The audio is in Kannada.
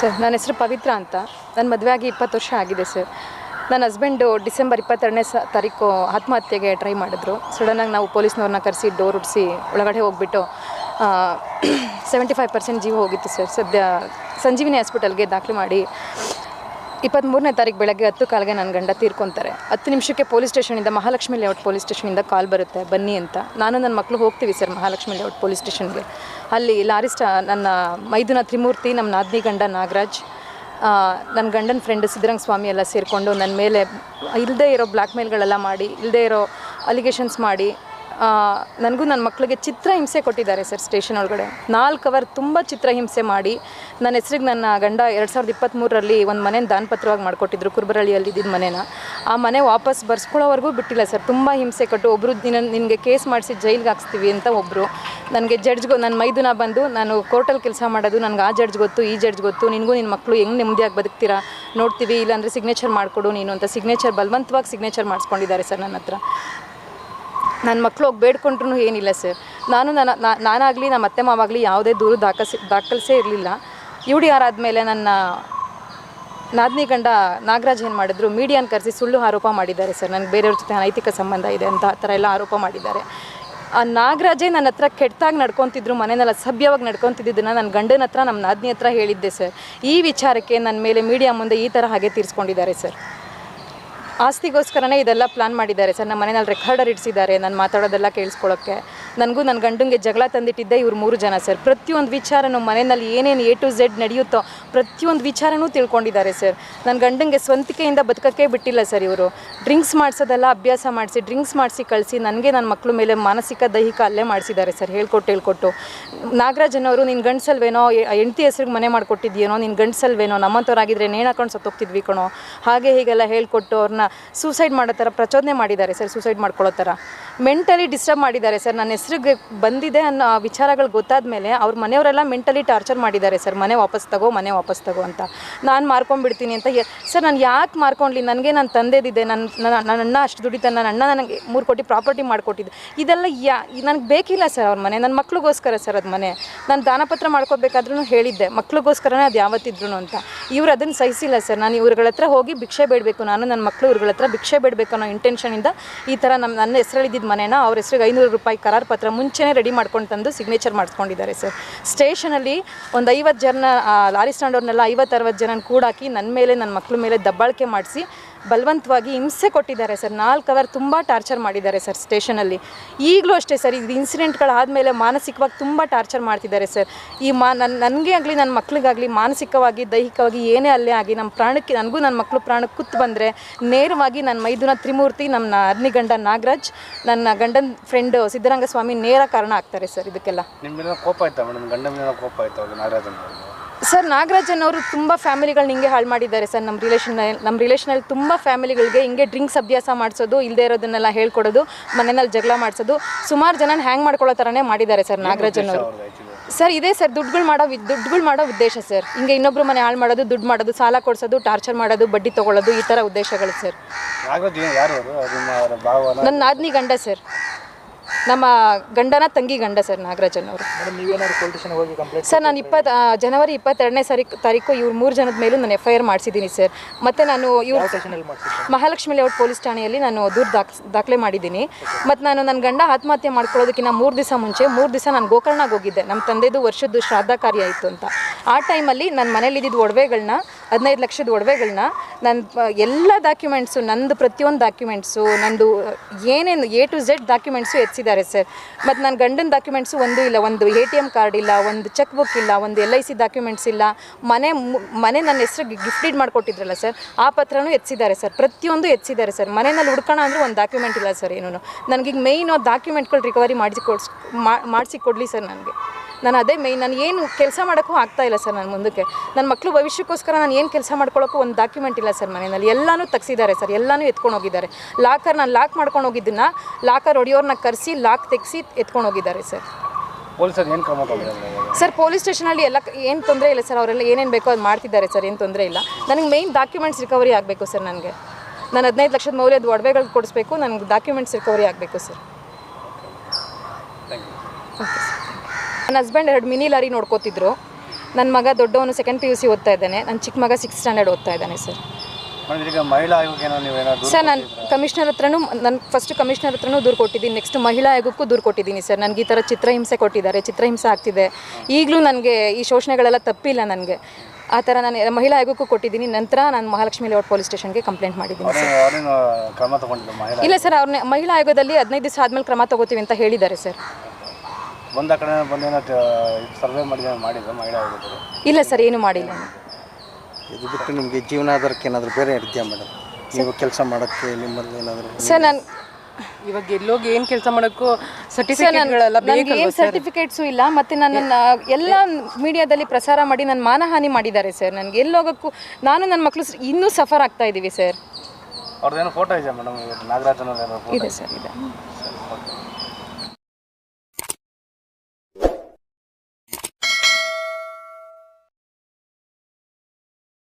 ಸರ್, ನನ್ನ ಹೆಸರು ಪವಿತ್ರ ಅಂತ. ನನ್ನ ಮದುವೆ ಆಗಿ ಇಪ್ಪತ್ತು ವರ್ಷ ಆಗಿದೆ ಸರ್. ನನ್ನ ಹಸ್ಬೆಂಡು ಡಿಸೆಂಬರ್ ಇಪ್ಪತ್ತೆರಡನೇ ಸ ತಾರೀಕು ಆತ್ಮಹತ್ಯೆಗೆ ಟ್ರೈ ಮಾಡಿದ್ರು. ಸಡನ್ನಾಗಿ ನಾವು ಪೊಲೀಸ್ನವ್ರನ್ನ ಕರೆಸಿ ಡೋರ್ ಉಡಿಸಿ ಒಳಗಡೆ ಹೋಗ್ಬಿಟ್ಟು ಸೆವೆಂಟಿ ಫೈವ್ ಪರ್ಸೆಂಟ್ ಜೀವ ಹೋಗಿತ್ತು ಸರ್. ಸದ್ಯ ಸಂಜೀವಿನಿ ಹಾಸ್ಪಿಟಲ್ಗೆ ದಾಖಲೆ ಮಾಡಿ ಇಪ್ಪತ್ತ್ಮೂರನೇ ತಾರೀಕು ಬೆಳಗ್ಗೆ ಹತ್ತು ಕಾಲಿಗೆ ನನ್ನ ಗಂಡ ತೀರ್ಕೊಂತಾರೆ. ಹತ್ತು ನಿಮಿಷಕ್ಕೆ ಪೊಲೀಸ್ ಸ್ಟೇಷನಿಂದ ಮಹಾಲಕ್ಷ್ಮಿ ಲೇಔಟ್ ಪೊಲೀಸ್ ಸ್ಟೇಷನಿಂದ ಕಾಲ್ ಬರುತ್ತೆ. ಬನ್ನಿ ಅಂತ. ನಾನು ನನ್ನ ಮಕ್ಕಳು ಹೋಗ್ತೀವಿ ಸರ್ ಮಹಾಲಕ್ಷ್ಮಿ ಲೇಔಟ್ ಪೊಲೀಸ್ ಸ್ಟೇಷನ್ಗೆ. ಅಲ್ಲಿ ಲಾರಿಸ್ಟ ನನ್ನ ಮೈದುನ ತ್ರಿಮೂರ್ತಿ, ನಮ್ಮ ನಾದಿನಿ ಗಂಡ ನಾಗರಾಜ್ ನನ್ನ ಗಂಡನ ಫ್ರೆಂಡ್ ಸಿದ್ದರಂಗ ಸ್ವಾಮಿ ಎಲ್ಲ ಸೇರಿಕೊಂಡು ನನ್ನ ಮೇಲೆ ಇಲ್ಲದೇ ಇರೋ ಬ್ಲ್ಯಾಕ್ ಮೇಲ್ಗಳೆಲ್ಲ ಮಾಡಿ ಇಲ್ಲದೇ ಇರೋ ಅಲಿಗೇಷನ್ಸ್ ಮಾಡಿ ನನಗೂ ನನ್ನ ಮಕ್ಕಳಿಗೆ ಚಿತ್ರಹಿಂಸೆ ಕೊಟ್ಟಿದ್ದಾರೆ ಸರ್ ಸ್ಟೇಷನ್ ಒಳಗಡೆ. ನಾಲ್ಕು ಅವರ್ ತುಂಬ ಚಿತ್ರಹಿಂಸೆ ಮಾಡಿ, ನನ್ನ ಹೆಸ್ರಿಗೆ ನನ್ನ ಗಂಡ ಎರಡು ಸಾವಿರದ ಇಪ್ಪತ್ತ್ಮೂರರಲ್ಲಿ ಒಂದು ಮನೇನ ದಾನಪತ್ರವಾಗಿ ಮಾಡಿಕೊಟ್ಟಿದ್ರು, ಕುರ್ಬರಳ್ಳಿಯಲ್ಲಿ ಇದ್ದಿದ್ದ ಮನೇನ. ಆ ಮನೆ ವಾಪಸ್ ಬರ್ಸ್ಕೊಳ್ಳೋವರೆಗೂ ಬಿಟ್ಟಿಲ್ಲ ಸರ್. ತುಂಬ ಹಿಂಸೆ ಕೊಟ್ಟು ಒಬ್ಬರು ನಿನ್ನ ನಿನಗೆ ಕೇಸ್ ಮಾಡಿಸಿ ಜೈಲಿಗೆ ಹಾಕ್ಸ್ತೀವಿ ಅಂತ ಒಬ್ಬರು ನನಗೆ ಜಡ್ಜ್ಗೂ ನನ್ನ ಮೈದುನ ಬಂದು ನಾನು ಕೋರ್ಟಲ್ಲಿ ಕೆಲಸ ಮಾಡೋದು, ನನಗೆ ಆ ಜಡ್ಜ್ ಗೊತ್ತು, ಈ ಜಡ್ಜ್ ಗೊತ್ತು, ನಿನಗೂ ನಿನ್ನ ಮಕ್ಕಳು ಹೆಂಗೆ ನೆಮ್ಮದಿಯಾಗಿ ಬದುಕ್ತೀರಾ, ನೋಡ್ತೀವಿ, ಇಲ್ಲಾಂದರೆ ಸಿಗ್ನೇಚರ್ ಮಾಡಿಕೊಡು ನೀನು ಅಂತ ಸಿಗ್ನೇಚರ್ ಬಲವಂತವಾಗಿ ಸಿಗ್ನೇಚರ್ ಮಾಡಿಸ್ಕೊಂಡಿದ್ದಾರೆ ಸರ್ ನನ್ನ ಹತ್ರ. ನನ್ನ ಮಕ್ಕಳು ಹೋಗಿ ಬೇಡ್ಕೊಂಡ್ರು ಏನಿಲ್ಲ ಸರ್. ನಾನು ನನ್ನ ನಾನಾಗಲಿ ನಮ್ಮ ಅತ್ತೆ ಮಾವಾಗಲಿ ಯಾವುದೇ ದೂರು ದಾಖಲಿಸಿ ದಾಖಲಿಸೇ ಇರಲಿಲ್ಲ. ಯು ಡಿ ಆರ್ ಆದಮೇಲೆ ನನ್ನ ನಾದಿನಿ ಗಂಡ ನಾಗರಾಜ್ ಏನು ಮಾಡಿದ್ರು, ಮೀಡಿಯಾನ ಕರೆಸಿ ಸುಳ್ಳು ಆರೋಪ ಮಾಡಿದ್ದಾರೆ ಸರ್. ನನಗೆ ಬೇರೆಯವ್ರ ಜೊತೆ ಅನೈತಿಕ ಸಂಬಂಧ ಇದೆ ಅಂತ ಆ ಥರ ಎಲ್ಲ ಆರೋಪ ಮಾಡಿದ್ದಾರೆ. ಆ ನಾಗರಾಜೇ ನನ್ನ ಹತ್ರ ಕೆಟ್ಟದಾಗಿ ನಡ್ಕೊತಿದ್ರು ಮನೆಯಲ್ಲ ಸಭ್ಯವಾಗಿ ನಡ್ಕೊತಿದ್ದಿದ್ದನ್ನು ನನ್ನ ಗಂಡನ ಹತ್ರ ನಮ್ಮ ನಾದಿನಿ ಹತ್ರ ಹೇಳಿದ್ದೆ ಸರ್. ಈ ವಿಚಾರಕ್ಕೆ ನನ್ನ ಮೇಲೆ ಮೀಡಿಯಾ ಮುಂದೆ ಈ ಥರ ಹಾಗೆ ತೀರಿಸ್ಕೊಂಡಿದ್ದಾರೆ ಸರ್. ಆಸ್ತಿಗೋಸ್ಕರನೇ ಇದೆಲ್ಲ ಪ್ಲಾನ್ ಮಾಡಿದ್ದಾರೆ. ಸರ್ ನಮ್ಮ ಮನೇಲಿ ರೆಕಾರ್ಡರ್ ಇಡಿಸಿದ್ದಾರೆ. ನಾನು ಮಾತಾಡೋದೆಲ್ಲ ಕೇಳಿಸ್ಕೊಳ್ಳೋಕ್ಕೆ. ನನಗೂ ನನ್ನ ಗಂಡಂಗೆ ಜಗಳ ತಂದಿಟ್ಟಿದ್ದೆ ಇವ್ರು ಮೂರು ಜನ ಸರ್. ಪ್ರತಿಯೊಂದು ವಿಚಾರನೂ ಮನೆಯಲ್ಲಿ ಏನೇನು ಎ ಟು ಝೆಡ್ ನಡೆಯುತ್ತೋ ಪ್ರತಿಯೊಂದು ವಿಚಾರನೂ ತಿಳ್ಕೊಂಡಿದ್ದಾರೆ ಸರ್. ನನ್ನ ಗಂಡಂಗೆ ಸ್ವಂತಿಕೆಯಿಂದ ಬದುಕಕ್ಕೆ ಬಿಟ್ಟಿಲ್ಲ ಸರ್ ಇವರು. ಡ್ರಿಂಕ್ಸ್ ಮಾಡಿಸೋದೆಲ್ಲ ಅಭ್ಯಾಸ ಮಾಡಿಸಿ, ಡ್ರಿಂಕ್ಸ್ ಮಾಡಿಸಿ ಕಳಿಸಿ ನನಗೆ ನನ್ನ ಮಕ್ಕಳ ಮೇಲೆ ಮಾನಸಿಕ, ದೈಹಿಕ ಅಲ್ಲೇ ಮಾಡಿಸಿದ್ದಾರೆ ಸರ್, ಹೇಳ್ಕೊಟ್ಟು ಹೇಳ್ಕೊಟ್ಟು. ನಾಗರಾಜನವರು ನಿನ್ನ ಗಂಡಸಲ್ವೇನೋ ಹೆಂಡತಿ ಹೆಸ್ರಿಗೆ ಮನೆ ಮಾಡಿಕೊಟ್ಟಿದ್ಯೇನೋ ನಿನ್ನ ಗಂಡಸಲ್ವೇನೋ ನಮ್ಮಂಥವ್ರಾಗಿದ್ರೆ ನೇಣು ಹಾಕೊಂಡು ಸತ್ತೋಗ್ತಿದ್ವಿ ಕಣೋ. ಹಾಗೆ ಹೀಗೆಲ್ಲ ಹೇಳ್ಕೊಟ್ಟು ಅವ್ರನ್ನ ಸೂಸೈಡ್ ಮಾಡೋ ಥರ ಪ್ರಚೋದನೆ ಮಾಡಿದ್ದಾರೆ ಸರ್ ಸೂಸೈಡ್ ಮಾಡ್ಕೊಳ್ಳೋ ಥರ. ಮೆಂಟಲಿ ಡಿಸ್ಟರ್ಬ್ ಮಾಡಿದ್ದಾರೆ ಸರ್. ನನ್ನ ಹೆಸ್ರಿಗೆ ಬಂದಿದೆ ಅನ್ನೋ ವಿಚಾರಗಳು ಗೊತ್ತಾದ ಮೇಲೆ ಅವ್ರ ಮನೆಯವರೆಲ್ಲ ಮೆಂಟಲಿ ಟಾರ್ಚರ್ ಮಾಡಿದ್ದಾರೆ ಸರ್. ಮನೆ ವಾಪಸ್ ತಗೋ, ಮನೆ ವಾಪಸ್ ತಗೋ ಅಂತ. ನಾನು ಮಾರ್ಕೊಂಡ್ಬಿಡ್ತೀನಿ ಅಂತ ಸರ್, ನಾನು ಯಾಕೆ ಮಾರ್ಕೊಂಡ್ಲಿ? ನನಗೆ ನನ್ನ ತಂದೆದಿದೆ ನನ್ನ ನನ್ನ ಅಣ್ಣ ಅಷ್ಟು ದುಡಿತ ನನ್ನ ಅಣ್ಣ ನನಗೆ ಮೂರು ಕೋಟಿ ಪ್ರಾಪರ್ಟಿ ಮಾಡಿಕೊಟ್ಟಿದ್ದು. ಇದೆಲ್ಲ ಯಾ, ನನಗೆ ಬೇಕಿಲ್ಲ ಸರ್ ಅವ್ರ ಮನೆ. ನನ್ನ ಮಕ್ಳಿಗೋಸ್ಕರ ಸರ್ ಅದು ಮನೆ. ನಾನು ದಾನಪತ್ರ ಮಾಡ್ಕೋಬೇಕಾದ್ರೂ ಹೇಳಿದ್ದೆ. ಮಕ್ಳಿಗೋಸ್ಕರನೇ ಅದು ಯಾವತ್ತಿದ್ರು ಅಂತ. ಇವ್ರು ಅದನ್ನು ಸಹಿಸಿಲ್ಲ ಸರ್. ನಾನು ಇವ್ರಗಳ ಹತ್ರ ಹೋಗಿ ಭಿಕ್ಷೆ ಬೇಡಬೇಕು. ನಾನು ನನ್ನ ಮಕ್ಕಳು ಇವ್ರಗಳ ಹತ್ರ ಭಿಕ್ಷೆ ಬೇಡಬೇಕು ಅನ್ನೋ ಇಂಟೆನ್ಷನಿಂದ ಈ ಥರ ನಮ್ಮ ನನ್ನ ಹೆಸರಲ್ಲಿದ್ದ ಮನೇನ ಅವ್ರ ಹೆಸ್ರಿಗೆ ಐನೂರು ರೂಪಾಯಿ ಕರಾರ್ ಪತ್ರ ಮುಂಚೆನೇ ರೆಡಿ ಮಾಡ್ಕೊಂಡು ತಂದು ಸಿಗ್ನೇಚರ್ ಮಾಡಿಸ್ಕೊಂಡಿದ್ದಾರೆ ಸರ್. ಸ್ಟೇಷನಲ್ಲಿ ಒಂದು ಐವತ್ತು ಜನ ಲಾರಿ ಸ್ಟ್ಯಾಂಡ್ ಅವ್ರನ್ನೆಲ್ಲ ಐವತ್ತು ಅರವತ್ತು ಜನ ಕೂಡಾಕಿ ನನ್ನ ಮೇಲೆ ನನ್ನ ಮಕ್ಳ ಮೇಲೆ ದಬ್ಬಾಳಿಕೆ ಮಾಡಿಸಿ ಬಲವಂತವಾಗಿ ಹಿಂಸೆ ಕೊಟ್ಟಿದ್ದಾರೆ ಸರ್. ನಾಲ್ಕು ಅವರ್ ತುಂಬ ಟಾರ್ಚರ್ ಮಾಡಿದ್ದಾರೆ ಸರ್ ಸ್ಟೇಷನಲ್ಲಿ. ಈಗಲೂ ಅಷ್ಟೇ ಸರ್, ಇದು ಇನ್ಸಿಡೆಂಟ್ಗಳಾದಮೇಲೆ ಮಾನಸಿಕವಾಗಿ ತುಂಬ ಟಾರ್ಚರ್ ಮಾಡ್ತಿದ್ದಾರೆ ಸರ್. ಈ ಮಾ ನನ್ನ ನನಗೆ ಆಗಲಿ ನನ್ನ ಮಕ್ಳಿಗಾಗಲಿ, ಮಾನಸಿಕವಾಗಿ, ದೈಹಿಕವಾಗಿ ಏನೇ ಅಲ್ಲೇ ಆಗಿ ನಮ್ಮ ಪ್ರಾಣಕ್ಕೆ, ನನಗೂ ನನ್ನ ಮಕ್ಕಳು ಪ್ರಾಣಕ್ಕೆ ಕೂತ್ ಬಂದರೆ ನೇರವಾಗಿ ನನ್ನ ಮೈದುನ ತ್ರಿಮೂರ್ತಿ ನಮ್ಮ ಅಗ್ನಿಗಂಡ ನಾಗರಾಜ್, ನನ್ನ ಗಂಡನ ಫ್ರೆಂಡ್ ಸಿದ್ದರಂಗಸ್ವಾಮಿ ನೇರ ಕಾರಣ ಆಗ್ತಾರೆ ಸರ್ ಇದಕ್ಕೆಲ್ಲ. ನಿಮ್ಮ ಕೋಪ ಆಯ್ತಾ ಮೇಡಮ್? ಗಂಡ ಮೇಲೆ ಕೋಪ ಆಯ್ತಾ ನಾಗರಾಜ್ ಸರ್ ನಾಗರಾಜನ್ ಅವರು ತುಂಬ ಫ್ಯಾಮಿಲಿಗಳನ್ನ ಹಿಂಗೆ ಹಾಳು ಮಾಡಿದ್ದಾರೆ ಸರ್ ನಮ್ಮ ರಿಲೇಷನ್ ನಮ್ಮ ರಿಲೇಷನಲ್ಲಿ ತುಂಬ ಫ್ಯಾಮಿಲಿಗಳಿಗೆ ಹಿಂಗೆ ಡ್ರಿಂಕ್ಸ್ ಅಭ್ಯಾಸ ಮಾಡಿಸೋದು ಇಲ್ಲದೆ ಇರೋದನ್ನೆಲ್ಲ ಹೇಳ್ಕೊಡೋದು ಮನೆಯಲ್ಲಿ ಜಗಳ ಮಾಡಿಸೋದು ಸುಮಾರು ಜನನ ಹ್ಯಾಂಗ್ ಮಾಡ್ಕೊಳ್ಳೋ ಥರನೇ ಮಾಡಿದ್ದಾರೆ ಸರ್ ನಾಗರಾಜನ್ ಅವರು. ಸರ್ ಇದೇ ಸರ್ ದುಡ್ಡುಗಳು ಮಾಡೋ ದುಡ್ಡುಗಳು ಮಾಡೋ ಉದ್ದೇಶ ಸರ್. ಹಿಂಗೆ ಇನ್ನೊಬ್ರು ಮನೆ ಹಾಳು ಮಾಡೋದು ದುಡ್ಡು ಮಾಡೋದು ಸಾಲ ಕೊಡಿಸೋದು ಟಾರ್ಚರ್ ಮಾಡೋದು ಬಡ್ಡಿ ತೊಗೊಳ್ಳೋದು ಈ ಥರ ಉದ್ದೇಶಗಳು ಸರ್. ನನ್ನ ನಾದಿನಿ ಗಂಡ ಸರ್. ನಮ್ಮ ಗಂಡನ ತಂಗಿ ಗಂಡ ಸರ್ ನಾಗರಾಜನ್ ಅವರು. ಸರ್ ನಾನು ಇಪ್ಪತ್ತು ಜನವರಿ ಇಪ್ಪತ್ತೆರಡನೇ ಸಾರಿ ತಾರೀಕು ಇವ್ರು ಮೂರು ಜನದ ಮೇಲೂ ನಾನು ಎಫ್ ಐ ಆರ್ ಮಾಡಿಸಿದ್ದೀನಿ ಸರ್. ಮತ್ತು ನಾನು ಇವ್ರು ಮಹಾಲಕ್ಷ್ಮಿ ಲೇಔಟ್ ಪೊಲೀಸ್ ಠಾಣೆಯಲ್ಲಿ ನಾನು ದೂರು ದಾಖ ದಾಖಲೆ ಮಾಡಿದ್ದೀನಿ. ಮತ್ತು ನಾನು ನನ್ನ ಗಂಡ ಆತ್ಮಹತ್ಯೆ ಮಾಡ್ಕೊಳ್ಳೋದಕ್ಕಿಂತ ಮೂರು ದಿವಸ ಮುಂಚೆ ಮೂರು ದಿವಸ ನಾನು ಗೋಕರ್ಣಗೆ ಹೋಗಿದ್ದೆ. ನಮ್ಮ ತಂದೆದು ವರ್ಷದ್ದು ಶ್ರಾದ್ದ ಕಾರ್ಯ ಇತ್ತು ಅಂತ. ಆ ಟೈಮಲ್ಲಿ ನನ್ನ ಮನೇಲಿದ್ದಿದ್ದು ಒಡವೆಗಳನ್ನ ಹದಿನೈದು ಲಕ್ಷದ ಒಡವೆಗಳನ್ನ ನನ್ನ ಎಲ್ಲ ಡಾಕ್ಯುಮೆಂಟ್ಸು ನಂದು ಪ್ರತಿಯೊಂದು ಡಾಕ್ಯುಮೆಂಟ್ಸು ನಂದು ಏನೇನು ಎ ಟು ಝೆಡ್ ಡಾಕ್ಯುಮೆಂಟ್ಸು ಎತ್ತಿದ್ದಾರೆ ಸರ್ ಮತ್ತು ನನ್ನ ಗಂಡನ ಡಾಕ್ಯುಮೆಂಟ್ಸು ಒಂದೂ ಇಲ್ಲ, ಒಂದು ಎ ಟಿ ಎಂ ಕಾರ್ಡ್ ಇಲ್ಲ, ಒಂದು ಚೆಕ್ ಬುಕ್ ಇಲ್ಲ, ಒಂದು ಎಲ್ ಐ ಸಿ ಡಾಕ್ಯುಮೆಂಟ್ಸ್ ಇಲ್ಲ. ಮನೆ ಮನೆ ನನ್ನ ಹೆಸರು ಗಿಫ್ಟ್ ಡೀಡ್ ಮಾಡಿಕೊಟ್ಟಿದ್ರಲ್ಲ ಸರ್ ಆ ಪತ್ರನೂ ಎತ್ತಿದ್ದಾರೆ ಸರ್ ಪ್ರತಿಯೊಂದು ಎತ್ತಿದ್ದಾರೆ ಸರ್ ಮನೆಯಲ್ಲಿ ಹುಡ್ಕೋಣ ಅಂದರೆ ಒಂದು ಡಾಕ್ಯುಮೆಂಟ್ ಇಲ್ಲ ಸರ್ ಏನೂ ನನಗೀಗ ಮೇಯ್ನು ಡಾಕ್ಯುಮೆಂಟ್ಗಳು ರಿಕವರಿ ಮಾಡಿಸಿ ಕೊಡ್ಸ್ ಮಾಡಿಸಿ ಕೊಡಲಿ ಸರ್ ನನಗೆ. ನಾನು ಅದೇ ಮೇಯ್ನ್ ನಾನು ಏನು ಕೆಲಸ ಮಾಡೋಕ್ಕೂ ಆಗ್ತಾ ಇಲ್ಲ ಸರ್ ನಾನು ಮುಂದಕ್ಕೆ. ನನ್ನ ಮಕ್ಕಳು ಭವಿಷ್ಯಕ್ಕೋಸ್ಕರ ನಾನು ಏನು ಕೆಲಸ ಮಾಡ್ಕೊಳ್ಳೋಕ್ಕೂ ಒಂದು ಡಾಕ್ಯುಮೆಂಟ್ ಇಲ್ಲ ಸರ್ ಮನೆಯಲ್ಲಿ. ಎಲ್ಲನೂ ತೆಗ್ಸಿದ್ದಾರೆ ಸರ್ ಎಲ್ಲನೂ ಎತ್ಕೊಂಡು ಹೋಗಿದ್ದಾರೆ ಲಾಕರ್ ನಾನು ಲಾಕ್ ಮಾಡ್ಕೊಂಡು ಹೋಗಿದ್ದನ್ನ ಲಾಕರ್ ಹೊಡೆಯೋರ್ನ ಕರೆಸಿ ಲಾಕ್ ತೆಗೆಸಿ ಎತ್ಕೊಂಡು ಹೋಗಿದ್ದಾರೆ ಸರ್ ಸರ್ ಪೊಲೀಸ್ ಸ್ಟೇಷನಲ್ಲಿ ಎಲ್ಲ ಏನು ತೊಂದರೆ ಇಲ್ಲ ಸರ್ ಅವರೆಲ್ಲ ಏನೇನು ಬೇಕೋ ಅದು ಮಾಡ್ತಿದ್ದಾರೆ ಸರ್ ಏನು ತೊಂದರೆ ಇಲ್ಲ. ನನಗೆ ಮೇಯ್ನ್ ಡಾಕ್ಯುಮೆಂಟ್ಸ್ ರಿಕವರಿ ಆಗಬೇಕು ಸರ್ ನನಗೆ. ನಾನು ಹದಿನೈದು ಲಕ್ಷದ ಮೌಲ್ಯದ ಒಡವೆಗಳು ಕೊಡಿಸ್ಬೇಕು ನನಗೆ ಡಾಕ್ಯುಮೆಂಟ್ಸ್ ರಿಕವರಿ ಆಗಬೇಕು ಸರ್. ಓಕೆ ಯು ನನ್ನ ಹಸ್ಬೆಂಡ್ ಎರಡು ಮಿನಿ ಲಾರಿ ನೋಡ್ಕೋತಿದ್ರು. ನನ್ನ ಮಗ ದೊಡ್ಡವನು ಸೆಕೆಂಡ್ ಪಿ ಯು ಸಿ ಓದ್ತಾ ಇದ್ದಾನೆ. ನನ್ನ ಚಿಕ್ಕ ಮಗ ಸಿಕ್ಸ್ ಸ್ಟ್ಯಾಂಡರ್ಡ್ ಓದ್ತಾ ಇದ್ದಾನೆ ಸರ್ ಸರ್ ನಾನು ಕಮಿಷನರ್ ಹತ್ರನೂ ನಾನು ಫಸ್ಟ್ ಕಮಿಷನರ್ ಹತ್ರನೂ ದೂರು ಕೊಟ್ಟಿದ್ದೀನಿ. ನೆಕ್ಸ್ಟ್ ಮಹಿಳಾ ಆಯೋಗಕ್ಕೂ ದೂರು ಕೊಟ್ಟಿದ್ದೀನಿ ಸರ್ ನನಗೆ ಈ ಥರ ಚಿತ್ರಹಿಂಸೆ ಕೊಟ್ಟಿದ್ದಾರೆ. ಚಿತ್ರಹಿಂಸೆ ಆಗ್ತಿದೆ. ಈಗಲೂ ನನಗೆ ಈ ಶೋಷಣೆಗಳೆಲ್ಲ ತಪ್ಪಿಲ್ಲ ನನಗೆ. ಆ ಥರ ನಾನು ಮಹಿಳಾ ಆಯೋಗಕ್ಕೂ ಕೊಟ್ಟಿದ್ದೀನಿ. ನಂತರ ನಾನು ಮಹಾಲಕ್ಷ್ಮಿ ಲೇಔಟ್ ಪೊಲೀಸ್ ಸ್ಟೇಷನ್ಗೆ ಕಂಪ್ಲೇಂಟ್ ಮಾಡಿದ್ದೀನಿ ಮಹಿಳಾ ಇಲ್ಲ ಸರ್ ಅವ್ರನ್ನ ಮಹಿಳಾ ಆಯೋಗದಲ್ಲಿ ಹದಿನೈದು ದಿವಸ ಆದಮೇಲೆ ಕ್ರಮ ತಗೋತೀವಿ ಅಂತ ಹೇಳಿದ್ದಾರೆ ಸರ್ ಬಂದ ಕಡೆ ಬಂದೇನೋ ಸರ್ವೆ ಮಾಡಿದ ಮಾಡಿದ್ರು ಮಹಿಳಾ ಇಲ್ಲ ಸರ್ ಏನು ಮಾಡಿಲ್ಲ. ಇದು ಬಿಟ್ಟು ನಿಮಗೆ ಜೀವನಾಧಾರಕ್ಕೆ ಏನಾದರೂ ಬೇರೆ ಇದೆಯಾ ಮೇಡಮ್? ನೀವು ಕೆಲಸ ಮಾಡೋಕ್ಕೆ ನಿಮ್ಮಲ್ಲಿ ಏನಾದರೂ ಸರ್ ನಾನು ಇವಾಗ ಎಲ್ಲೋಗಿ ಏನು ಕೆಲಸ ಮಾಡೋಕ್ಕೂ ಸರ್ ಸರ್ಟಿಫಿಕೇಟ್ಗಳೆಲ್ಲ ನನಗೆ ಏನು ಸರ್ಟಿಫಿಕೇಟ್ಸು ಇಲ್ಲ ಮತ್ತು ನನ್ನನ್ನು ಎಲ್ಲ ಮೀಡಿಯಾದಲ್ಲಿ ಪ್ರಸಾರ ಮಾಡಿ ನನ್ನ ಮಾನಹಾನಿ ಮಾಡಿದ್ದಾರೆ ಸರ್. ನನಗೆ ಎಲ್ಲೋಗಕ್ಕೂ ನಾನು ನನ್ನ ಮಕ್ಕಳು ಇನ್ನೂ ಸಫರ್ ಆಗ್ತಾ ಇದ್ದೀವಿ ಸರ್. ಅವ್ರದ್ದೇನೋ ಫೋಟೋ ಇದೆ ಮೇಡಮ್? ನಾಗರಾಜನ ಫೋಟೋ ಇದೆ ಸರ್ ಇದೆ.